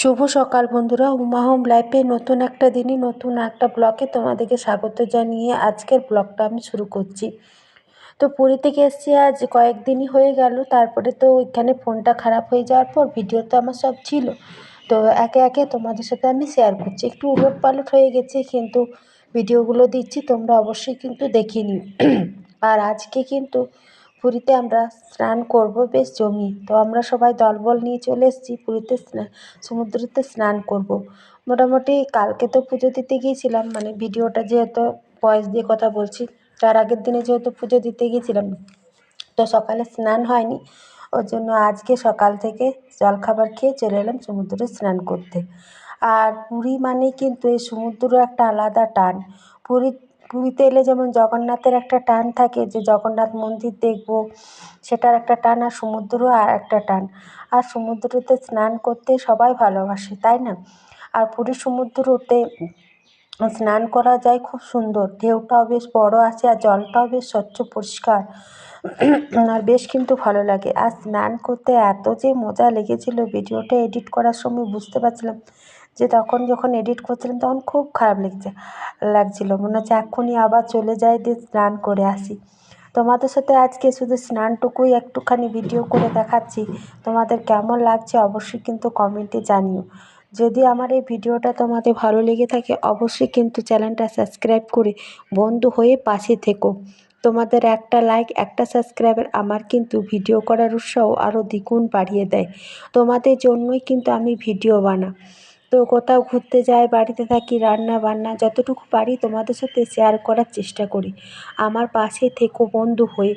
শুভ সকাল বন্ধুরা। উমা হোম লাইফে নতুন একটা দিনই নতুন একটা ব্লকে তোমাদেরকে স্বাগত জানিয়ে আজকের ব্লগটা আমি শুরু করছি। তো পুরী থেকে এসছি আজ, কয়েকদিনই হয়ে গেল। তারপরে তো ওইখানে ফোনটা খারাপ হয়ে যাওয়ার পর ভিডিও তো আমার সব ছিল। তো একে একে তোমাদের সাথে আমি শেয়ার করছি। একটু উলট পালট হয়ে গেছে, কিন্তু ভিডিওগুলো দিচ্ছি, তোমরা অবশ্যই কিন্তু দেখে নিও। আর আজকে কিন্তু পুরীতে আমরা স্নান করব, বেশ জমি। তো আমরা সবাই দলবল নিয়ে চলে এসেছি পুরীতে সমুদ্রেতে স্নান করব। মোটামুটি কালকে তো পুজো দিতে গিয়েছিলাম মানে ভিডিওটা যেহেতু ভয়েস দিয়ে কথা বলছি, তার আগের দিনে যেহেতু পুজো দিতে গিয়েছিলাম, তো সকালে স্নান হয়নি। ওর জন্য আজকে সকাল থেকে জলখাবার খেয়ে চলে এলাম সমুদ্রে স্নান করতে। আর পুরী মানে কিন্তু এই সমুদ্র একটা আলাদা টান। পুরী পুরীতে এলে যেমন জগন্নাথের একটা টান থাকে যে জগন্নাথ মন্দির দেখব, সেটার একটা টান আর সমুদ্র আর একটা টান। আর সমুদ্রতে স্নান করতে সবাই ভালোবাসে, তাই না? আর পুরীর সমুদ্রতে স্নান করা যায় খুব সুন্দর। ঢেউটাও বেশ বড় আছে আর জলটাও বেশ স্বচ্ছ, পরিষ্কার। আর বেশ কিন্তু ভালো লাগে। আর স্নান করতে এত যে মজা লেগেছিল ভিডিওটা এডিট করার সময় বুঝতে পারছিলাম। যে তখন যখন এডিট করছিলাম তখন খুব খারাপ লেগেছে, লাগছিল। মনে হচ্ছে এক্ষুনি আবার চলে যাই দিয়ে স্নান করে আসি। তোমাদের সাথে আজকে শুধু স্নানটুকুই একটুখানি ভিডিও করে দেখাচ্ছি। তোমাদের কেমন লাগছে অবশ্যই কিন্তু কমেন্টে জানিও। যদি আমার এই ভিডিওটা তোমাদের ভালো লেগে থাকে অবশ্যই কিন্তু চ্যানেলটা সাবস্ক্রাইব করে বন্ধু হয়ে পাশে থেকো। তোমাদের একটা লাইক একটা সাবস্ক্রাইবার আমার কিন্তু ভিডিও করার উৎসাহ আরও দ্বিগুণ বাড়িয়ে দেয়। তোমাদের জন্যই কিন্তু আমি ভিডিও বানাই। তো কোথাও ঘুরতে যাই, বাড়িতে থাকি, রান্না বান্না, যতটুকু পারি তোমাদের সাথে শেয়ার করার চেষ্টা করি। আমার পাশে থেকো বন্ধু হয়ে।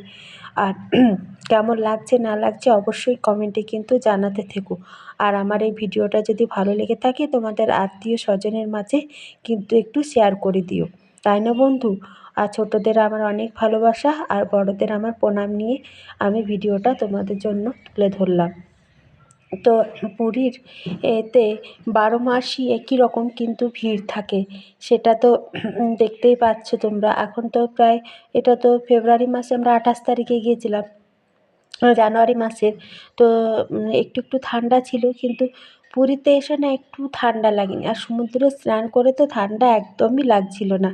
আর কেমন লাগছে, না লাগছে অবশ্যই কমেন্টে কিন্তু জানাতে থেকো। আর আমার এই ভিডিওটা যদি ভালো লেগে থাকে, তোমাদের আত্মীয় স্বজনের মাঝে কিন্তু একটু শেয়ার করে দিও। তাই না বন্ধু? আর ছোটোদের আমার অনেক ভালোবাসা, আর বড়দের আমার প্রণাম নিয়ে আমি ভিডিওটা তোমাদের জন্য তুলে ধরলাম। তো পুরীর এতে বারো মাসই একই রকম কিন্তু ভিড় থাকে। সেটা তো দেখতেই পাচ্ছ তোমরা। এখন তো প্রায়, এটা তো ফেব্রুয়ারি মাসে আমরা আঠাশ তারিখে গিয়েছিলাম। জানুয়ারি মাসের। তো একটু একটু ঠান্ডা ছিল, কিন্তু পুরীতে এসে না একটু ঠান্ডা লাগেনি। আর সমুদ্রে স্নান করে তো ঠান্ডা একদমই লাগছিল না।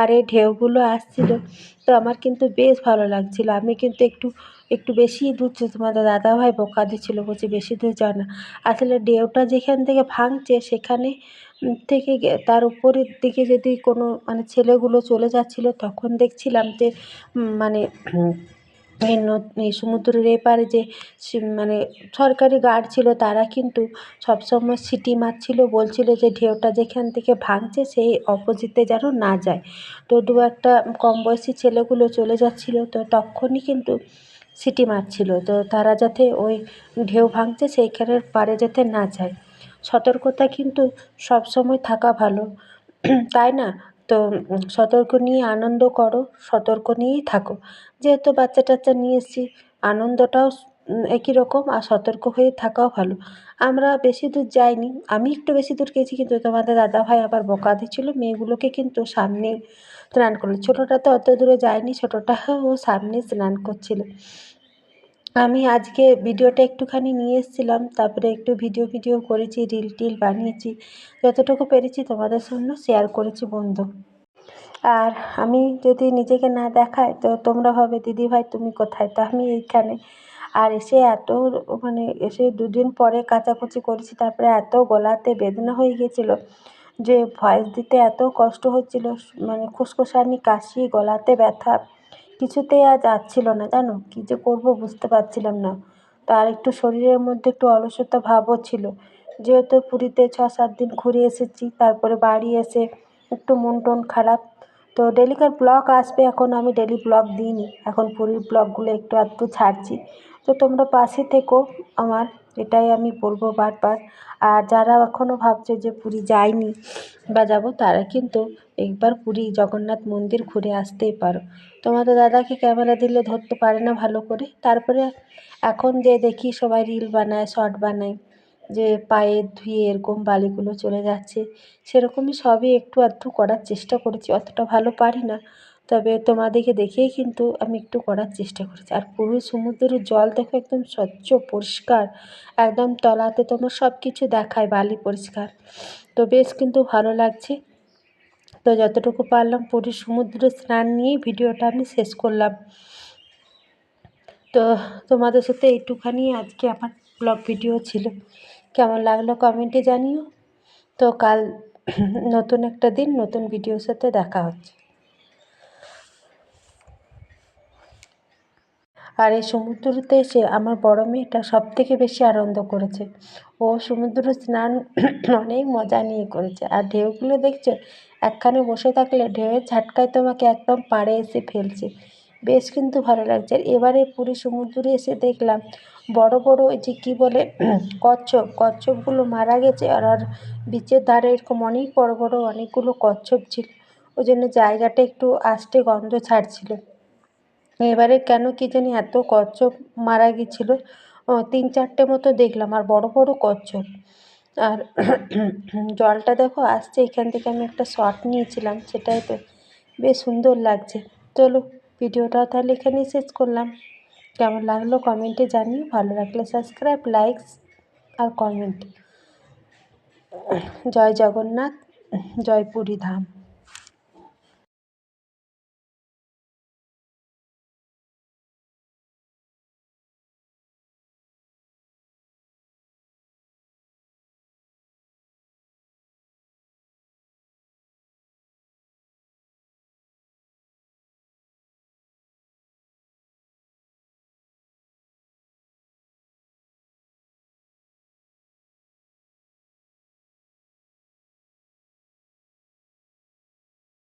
আর এই ঢেউগুলো আসছিল, তো আমার কিন্তু বেশ ভালো লাগছিল। আমি কিন্তু একটু একটু বেশিই দূর তোমাদের দাদাভাই বোকা দিচ্ছিল, বলছে, বেশি দূর যাও না। আসলে ঢেউটা যেখান থেকে ভাঙছে, সেখানে থেকে তার উপরের দিকে যদি কোনো মানে ছেলেগুলো চলে যাচ্ছিল, তখন দেখছিলাম যে মানে এই সমুদ্রের এপারে যে মানে সরকারি গার্ড ছিল, তারা কিন্তু সবসময় সিটি মারছিল, বলছিল যে ঢেউটা যেখান থেকে ভাঙছে সেই অপোজিটে যেন না যায়। তো দু একটা কম বয়সী ছেলেগুলো চলে যাচ্ছিল, তো তখনই কিন্তু সিটি মারছিল, তো তারা যাতে ওই ঢেউ ভাঙছে সেইখানের পারে যাতে না যায়। সতর্কতা কিন্তু সবসময় থাকা ভালো। তাই না? তো সতর্ক নিয়ে আনন্দ করো, সতর্ক নিয়েই থাকো। যেহেতু বাচ্চা টাচ্চা নিয়ে এসেছি, আনন্দটাও একই রকম আর সতর্ক হয়ে থাকাও ভালো। আমরা বেশি দূর যাইনি, আমি একটু বেশি দূর গেছি কিন্তু তোমাদের দাদাভাই আবার বকা দিচ্ছিল, মেয়েগুলোকে কিন্তু সামনে স্নান করল। ছোটোটা তো অত দূরে যায়নি ছোটোটা ও সামনে স্নান করছিল। আমি আজকে ভিডিওটা একটুখানি নিয়ে এসেছিলাম, তারপরে একটু ভিডিও ভিডিও করেছি রিল টিল বানিয়েছি, যতটুকু পেরেছি তোমাদের সঙ্গে শেয়ার করেছি বন্ধু। আর আমি যদি নিজেকে না দেখাই, তো তোমরা ভাবে দিদিভাই তুমি কোথায়? তো আমি এইখানে। আর এসে এত মানে এসে দুদিন পরে কাচাকুচি করেছি, তারপরে এত গলাতে বেদনা হয়ে গিয়েছিল যে ভয়েস দিতে এত কষ্ট হচ্ছিল মানে খুসখুসানি কাশি, গলাতে ব্যথা। কিছুতেই আর যাচ্ছিল না, জানো? কী যে করব বুঝতে পারছিলাম না। তো আর একটু শরীরের মধ্যে একটু অলসতা ভাবও ছিল। যেহেতু পুরীতে ছ সাত দিন ঘুরে এসেছি, তারপরে বাড়ি এসে একটু মন টন খারাপ। তো ডেলিকার ব্লগ আসবে এখন, আমি ডেলি ব্লগ দিইনি। এখন পুরীর ব্লগগুলো একটু আধটু ছাড়ছি। তো তোমরা পাশে থেকো আমার। এটাই আমি বলব বারবার। আর যারা এখনও ভাবছে যে পুরী যায়নি বা যাব, তারা কিন্তু একবার পুরী জগন্নাথ মন্দির ঘুরে আসতেই পারো। তোমাদের দাদাকে ক্যামেরা দিলে ধরতে পারে না ভালো করে। তারপরে এখন যে দেখি সবাই রিল বানায়, শর্ট বানায়, যে পায়ে ধুয়ে এরকম বালিগুলো চলে যাচ্ছে, সেরকমই সবই একটু আধটু করার চেষ্টা করেছি, অতটা ভালো পারি না। তবে তোমাদেরকে দেখেই কিন্তু আমি একটু করার চেষ্টা করেছি। আর পুরো সমুদ্রের জল দেখো একদম স্বচ্ছ, পরিষ্কার, একদম তলাতে তোমার সব কিছু দেখায়, বালি পরিষ্কার। তো বেশ কিন্তু ভালো লাগছে। তো যতটুকু পারলাম পুরী সমুদ্রে স্নান নিয়েই ভিডিওটা আমি শেষ করলাম। তো তোমাদের সাথে এইটুখানি আজকে আমার ব্লগ ভিডিও ছিল। কেমন লাগল কমেন্টে জানিও। তো কাল নতুন একটা দিন, নতুন ভিডিওর সাথে দেখা হচ্ছে। আর এই সমুদ্রতে এসে আমার বড় মেয়েটা সব থেকে বেশি আনন্দ করেছে। ও সমুদ্র স্নান অনেক মজা নিয়ে করেছে। আর ঢেউগুলো দেখছ? একখানে বসে থাকলে ঢেউয়ের ঝাটকায় তোমাকে একদম পাড়ে এসে ফেলছে। বেশ কিন্তু ভালো লাগছে। আর এবারে পুরী সমুদ্রে এসে দেখলাম, বড় বড় ওই যে কী বলে, কচ্ছপ, কচ্ছপগুলো মারা গেছে। আর আর বিচের ধারে এরকম অনেক বড় বড় অনেকগুলো কচ্ছপ ছিল। ওই জন্য জায়গাটা একটু আষ্টে গন্ধ ছাড়ছিল। এবারে কেন কী জানি এত কচ্ছপ মারা গিয়েছিল। তিন চারটে মতো দেখলাম, আর বড় বড় কচ্ছপ। আর জলটা দেখো, আসছে, এখান থেকে আমি একটা শট নিয়েছিলাম, সেটাই তো বেশ সুন্দর লাগছে। চলো, ভিডিওটা তাহলে এখানেই শেষ করলাম। কেমন লাগল কমেন্টে জানিও, ভালো লাগলে সাবস্ক্রাইব লাইকস আর কমেন্ট জয় জগন্নাথ, জয় পুরী ধাম